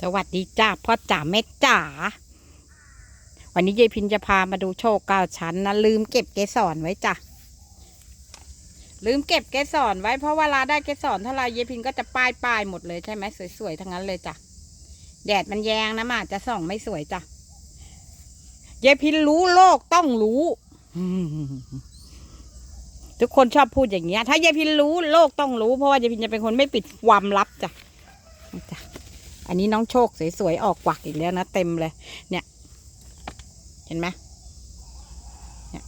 สวัสดีจ้าพ่อจ๋าแม่จ๋าวันนี้ยายพินจะพามาดูโชคเก้าชั้นนะลืมเก็บเกสรไว้จ้ะลืมเก็บเกสรไว้เพราะเวลาได้เกสรเท่าไรยายพินก็จะป้ายป้ายหมดเลยใช่ไหมสวยๆทั้งนั้นเลยจ้ะแดดมันแยงนะมาจจะส่องไม่สวยจ้ะยายพินรู้โลกต้องรู้ทุกคนชอบพูดอย่างเงี้ย ถ้ายายพินรู้โลกต้องรู้เพราะว่ายายพินจะเป็นคนไม่ปิดความลับจ้ะจ้ะ อันนี้น้องโชคสวยๆออกกวักอีกแล้วนะเต็มเลย เนี่ย เห็นไหมเนี่ย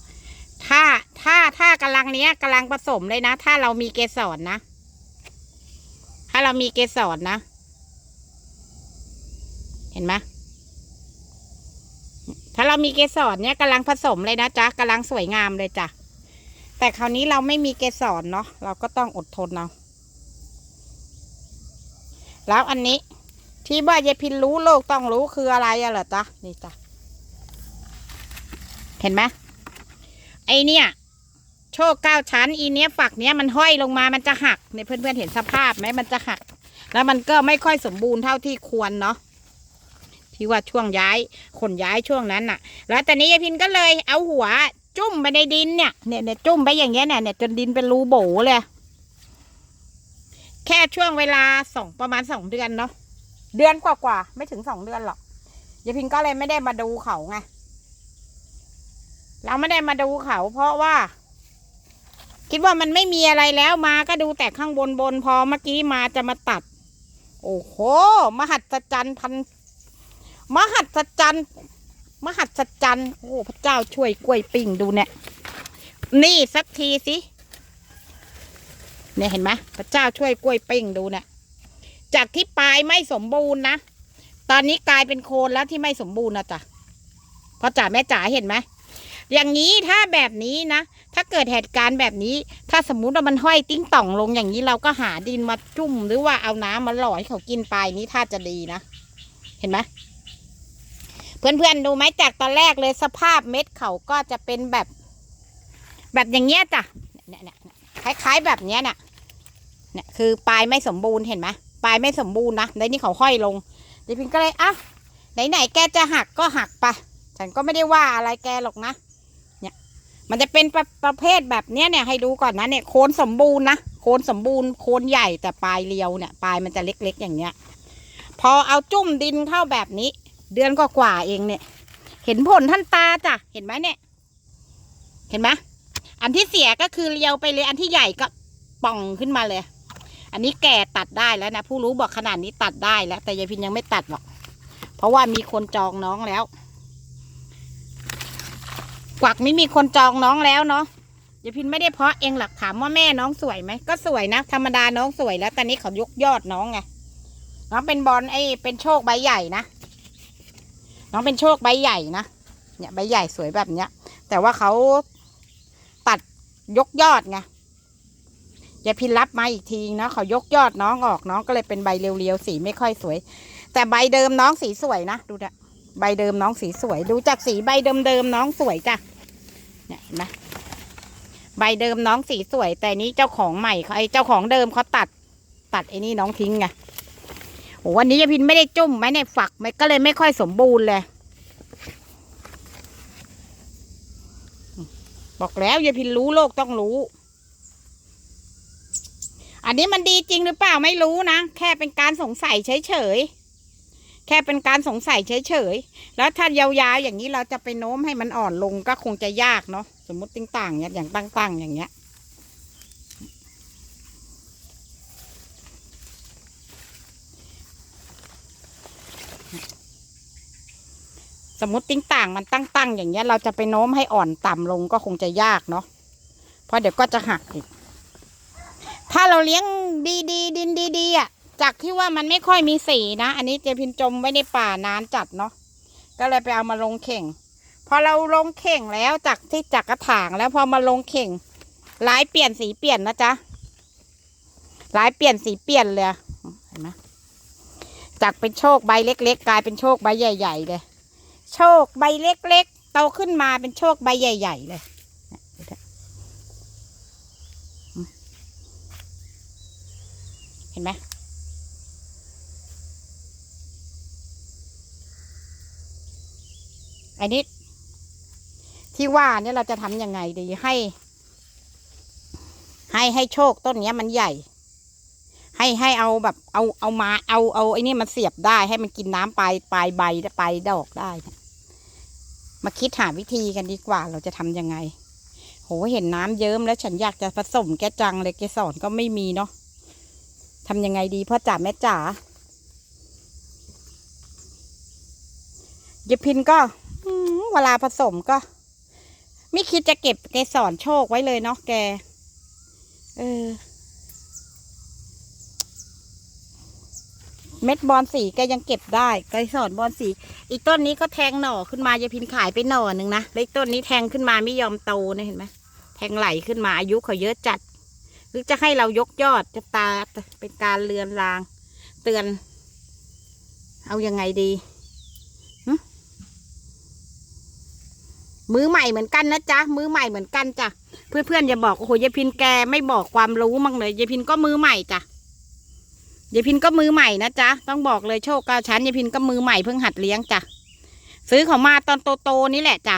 ถ้าถ้าถ้ากำลังเนี้ยกำลังผสมเลยนะ ถ้าเรามีเกสรนะถ้าเรามีเกสรนะ เห็นไหมถ้าเรามีเกสรเนี่ยกำลังผสมเลยนะจ๊ะกำลังสวยงามเลยจ้ะแต่คราวนี้เราไม่มีเกสรเนาะเราก็ต้องอดทนเอาแล้วอันนี้ ที่ว่ายายพินรู้โลกต้องรู้คืออะไรอะเหรอจ๊ะนี่จ้ะเห็นไหมไอเนี่ย โชคเก้าชั้น อีเนี้ยฝักเนี้ยมันห้อยลงมามันจะหักในเพื่อนๆเห็นสภาพไหมมันจะหัก แล้วมันก็ไม่ค่อยสมบูรณ์เท่าที่ควรเนาะที่ว่าช่วงย้ายขนย้ายช่วงนั้นน่ะ แล้วตอนนี้ยายพินก็เลยเอาหัว จุ่มไปในดินเนี่ยเนี่ยเนี่ยจุ่มไปอย่างเงี้ยเนี่ยเนี่ยจนดินเป็นรูโบเลย แค่ช่วงเวลาสองประมาณสองเดือนเนาะ เดือนกว่าๆไม่ถึงสองเดือนหรอกยายพินก็เลยไม่ได้มาดูเขาไงเราไม่ได้มาดูเขา เพราะว่า คิดว่ามันไม่มีอะไรแล้วมาก็ดูแต่ข้างบนบนพอเมื่อกี้มาจะมาตัด โอ้โห มหัศจรรย์พันมหัศจรรย์มหัศจรรย์โอ้พระเจ้าช่วยกล้วยปิ้งดูเนี่ย นี่สักทีสิเนี่ยเห็นไหมพระเจ้าช่วยกล้วยปิ้งดูเนี่ย จากที่ปลายไม่สมบูรณ์นะ ตอนนี้กลายเป็นโคนแล้วที่ไม่สมบูรณ์นะจ๊ะพ่อจ๋าแม่จ๋าเห็นไหมอย่างนี้ถ้าแบบนี้นะ ถ้าเกิดเหตุการณ์แบบนี้ ถ้าสมมุติว่ามันห้อยติ้งต่องลงอย่างนี้เราก็หาดินมาจุ่มหรือว่าเอาน้ำมาหล่อให้เขากินปลายนี้ถ้าจะดีนะ เห็นไหมเพื่อนๆดูไหมจากตอนแรกเลยสภาพเม็ดเขาก็จะเป็นแบบ แบบอย่างเงี้ยจ้ะเนี่ยเนี่ยเนี่ยคล้ายๆแบบเนี้ยเนี่ยเนี่ยคือปลายไม่สมบูรณ์เห็นไหม ปลายไม่สมบูรณ์นะแล้วนี่เขาห้อยลงดยวพินก็เลยอะไหนๆแกจะหักก็หักไปฉันก็ไม่ได้ว่าอะไรแกหรอกนะ เนี่ย มันจะเป็นประประเภทแบบเนี้ยเนี่ยให้ดูก่อนนะเนี่ยโคนสมบูรณ์นะโคนสมบูรณ์โคนใหญ่แต่ปลายเรียวเนี่ยปลายมันจะเล็กๆอย่างเงี้ย พอเอาจุ่มดินเข้าแบบนี้ เดือนก็กว่าเองเนี่ย เห็นผลท่านตาจ้ะเห็นไหมเนี่ย เห็นไหมอันที่เสียก็คือเรียวไปเลยอันที่ใหญ่ก็ป่องขึ้นมาเลย อันนี้แก่ตัดได้แล้วนะ ผู้รู้บอกขนาดนี้ตัดได้แล้ว แต่ยายพินยังไม่ตัดหรอก เพราะว่ามีคนจองน้องแล้ว กวักไม่มีคนจองน้องแล้วเนาะยายพินไม่ได้เพาะเองหลักถามว่าแม่น้องสวยไหมก็สวยนะธรรมดาน้องสวยแล้วตอนนี้เขายกยอดน้องไงน้องเป็นบอลไอ้เป็นโชคใบใหญ่นะน้องเป็นโชคใบใหญ่นะเนี่ยใบใหญ่สวยแบบเนี้ย แต่ว่าเขาตัดยกยอดไง ยายพินรับมาอีกทีนะเขายกยอดน้องออกน้องก็เลยเป็นใบเรียวๆสีไม่ค่อยสวย แต่ใบเดิมน้องสีสวยนะดูนะใบเดิมน้องสีสวย ดูจากสีใบเดิมๆน้องสวยจ้ะเนี่ยเห็นไหมใบเดิมน้องสีสวย แต่นี้เจ้าของใหม่เขาไอ้เจ้าของเดิมเขาตัด ตัดไอ้นี่น้องทิ้งไงโอ้วันนี้ยายพินไม่ได้จุ่มไหมในฝักมันก็เลยไม่ค่อยสมบูรณ์เลยบอกแล้วยายพินรู้โลกต้องรู้ อันนี้มันดีจริงหรือเปล่าไม่รู้นะ แค่เป็นการสงสัยเฉยๆ แค่เป็นการสงสัยเฉยๆ แล้วถ้ายาวๆอย่างนี้เราจะไปโน้มให้มันอ่อนลงก็คงจะยากเนาะสมมติติ้งต่างเนี่ยอย่างตั้งๆ อย่างเงี้ยสมมติติ้งต่างมันตั้งๆอย่างเงี้ยเราจะไปโน้มให้อ่อนต่ำลงก็คงจะยากเนาะเพราะเดี๋ยวก็จะหักอีก เราเลี้ยงดีๆดินดีๆอะ จากที่ว่ามันไม่ค่อยมีสีนะ อันนี้เจพินจมไว้ในป่านานจัดเนาะ ก็เลยไปเอามาลงเข่ง พอเราลงเข่งแล้วจากที่จากกระถางแล้วพอมาลงเข่งลายเปลี่ยนสีเปลี่ยนนะจ๊ะลายเปลี่ยนสีเปลี่ยนเลยเห็นไหมจากเป็นโชคใบเล็ก ๆ กลายเป็นโชคใบใหญ่ ๆ เลย โชคใบเล็ก ๆ โตขึ้นมาเป็นโชคใบใหญ่ ๆ เลย็นไหมอันนี้ที่ว่าเนี่ยเราจะทำยังไงดีให้ ให้ให้โชคต้นนี้มันใหญ่ ให้ให้เอาแบบเอาเอามาเอาเอาไอ้นี่มันเสียบได้ให้มันกินน้ำปลายปลายใบปลายดอกได้มาคิดหาวิธีกันดีกว่าเราจะทำยังไง โหเห็นน้ำเยิ้มแล้วฉันอยากจะผสมแกจังเลยแกสอนก็ไม่มีเนาะ ทำยังไงดีพ่อจ๋าแม่จ๋ายายพินก็เวลาผสมก็ ไม่คิดจะเก็บเกสรโชคไว้เลยเนาะแก เออ เม็ดบอลสีแกยังเก็บได้ไกสอนบอลสี อีกต้นนี้ก็แทงหน่อขึ้นมายายพินขายไปหน่อหนึ่งนะแล้วอีกต้นนี้แทงขึ้นมาไม่ยอมโตนะเห็นไหมแทงไหลขึ้นมาอายุเขาเยอะจัด หรือจะให้เรายกยอดจะตาเป็นการเลือนลาง เตือน เอายังไงดีมือใหม่เหมือนกันนะจ๊ะมือใหม่เหมือนกันจ้ะเพื่อนๆอย่าบอกโอ้โหยายพินแกไม่บอกความรู้มั่งเลยยายพินก็มือใหม่จ้ะยายพินก็มือใหม่นะจ๊ะต้องบอกเลยโชคกาชั้นยายพินก็มือใหม่เพิ่งหัดเลี้ยงจ้ะซื้อเขามาตอนโตๆนี่แหละจ้ะ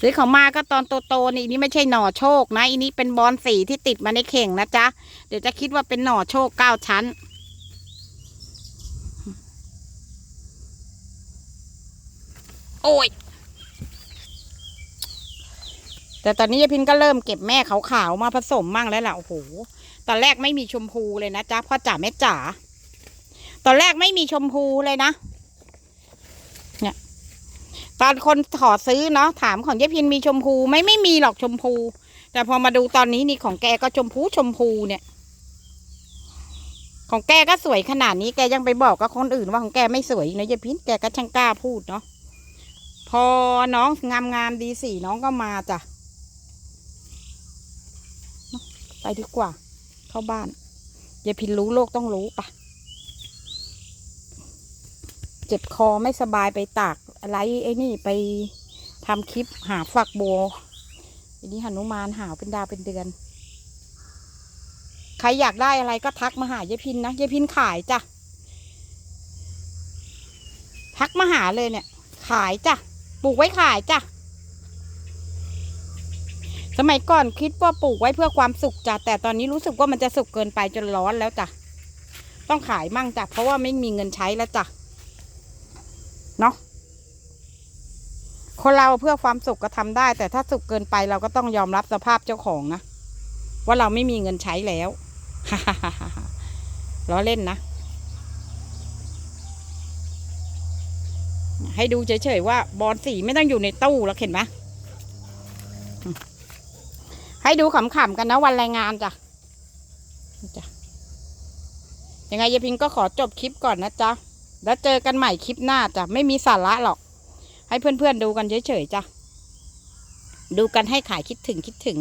ซื้อเขามาก็ตอนโตๆนี่นี่ไม่ใช่หน่อโชคนะอันนี้เป็นบอลสีที่ติดมาในเข่งนะจ๊ะเดี๋ยวจะคิดว่าเป็นหน่อโชคเก้าชั้น โอ้ยแต่ตอนนี้ยายพินก็เริ่มเก็บแม่ขาวๆมาผสมมั่งแล้วล่ะโอ้โหตอนแรกไม่มีชมพูเลยนะจ๊ะพ่อจ๋าแม่จ๋าตอนแรกไม่มีชมพูเลยนะ เนี่ย ตอนคนขอซื้อเนาะถามของยายพินมีชมพูไหม่ไม่มีหรอกชมพู แต่พอมาดูตอนนี้นี่ของแกก็ชมพูชมพูเนี่ย ของแกก็สวยขนาดนี้แกยังไปบอกกับคนอื่นว่าของแกไม่สวยนะยายพินแกก็ช่างกล้าพูดเนาะพอน้องงามงามดีสี่น้องก็มาจ้ะไปดีกว่า เข้าบ้านยายพินรู้โลกต้องรู้ปะเจ็บคอไม่สบายไปตาก อะไรไอ้นี่ไปทำคลิปหาฝักโบอันนี้หนุมานหาวเป็นดาวเป็นเดือน ใครอยากได้อะไรก็ทักมาหายายพินนะยายพินขายจ้ะ ทักมาหาเลยเนี่ย ขายจ้ะ ปลูกไว้ขายจ้ะ สมัยก่อนคิดว่าปลูกไว้เพื่อความสุขจ้ะ แต่ตอนนี้รู้สึกว่ามันจะสุกเกินไปจนร้อนแล้วจ้ะ ต้องขายมั่งจ้ะ เพราะว่าไม่มีเงินใช้แล้วจ้ะ เนาะ คนเราเพื่อความสุขก็ทำได้ แต่ถ้าสุขเกินไปเราก็ต้องยอมรับสภาพเจ้าของนะ ว่าเราไม่มีเงินใช้แล้วล้อเล่นนะ ให้ดูเฉยๆว่า บอลสีไม่ต้องอยู่ในตู้แล้วเห็นไหมให้ดูขำๆกันนะวันแรงงานจ้ะจ้ะยังไงยายพิงก็ขอจบคลิปก่อนนะจ๊ะ แล้วเจอกันใหม่คลิปหน้าจ้ะ ไม่มีสาระหรอก ให้เพื่อนๆดูกันเฉยๆจ้ะดูกันให้ขายคิดถึงคิดถึง